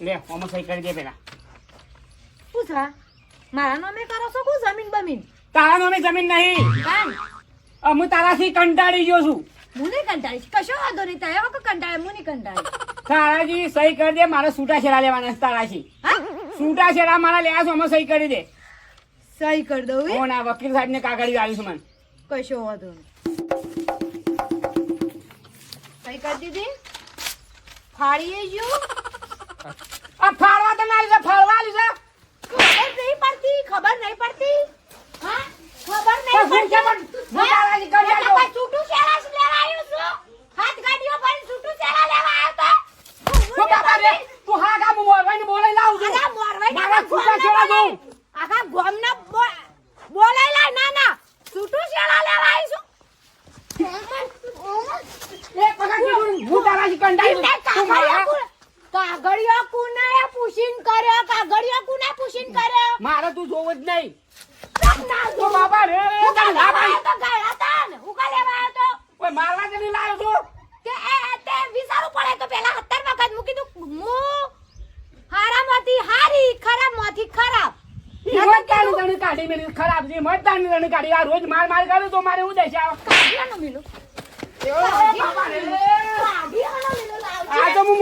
લે આમાં સહી કરી દે પેલા. પૂછવા મારા નામે કરો છો કો જમીન બમીન? તારા નામે જમીન નહીં. કાન? અમુ તારાથી કંટાળી ગયો છું. હું નહીં કંટાળીશ કશો વાંધો નહીં તારે વખત કંટાળે હું નહીં કંટાળી. તારાજી સહી કરી દે મારે છૂટા છેડા લેવાના છે તારાજી. છૂટા છેડા મારા લેવા છો આમાં સહી કરી દે. સહી કરી દઉં હું? કોણ આ વકીલ સાહેબ ને કાગળી આવીશું મને. કશો વાંધો નહીં. સહી કરી દીધી? ફાડીએ જો આ ફાળવા તો ના લીધા ફાળવા લીધા ખબર નહીં પડતી ખબર નહીં પડતી. હા? ખબર નહીં પડતી. પણ તારાથી કરી આલો. પછી છૂટું શેરા લેવા આવ્યો છું. હાથ ગાડીઓ ભરી છૂટું શેરા લેવા આવ્યો તો. તું બાપા રે? તું હા કા મોરવાઈને બોલાઈ લાવું છું. આખા મોરવાઈ મારા છૂટા છેડા જોઉં. આખા ગોમના બો- બોલાયેલા ના ના. છૂટું શેરા લેવા આવીશું એક વખત હું તારાથી કંટાળી તું મારા- કાગળિયો કુ- કાગળિયો કુનાએ પૂછીન કર્યો કાગળિયો કુને પૂછીન કર્યો? મારે તું જોવું જ નહીં. તો બાબા રે તને ના ભાઈ તો ગયા હતા ને? ઉકા લેવા આવ્યો તો? ઓય મારવા કે નહીં લાવ્યો છું? તે એ તે વિચારવું પડે તો પેલા સત્તર વખત મૂકી દઉં હું હારામાંથી હારી ખરાબમાંથી ખરાબ. મતદાન તને કાઢી મેલી ખરાબ છે મતદાન તને કાઢી. આ રોજ માર માર કરે તો મારે આ મિલો. આ તો હું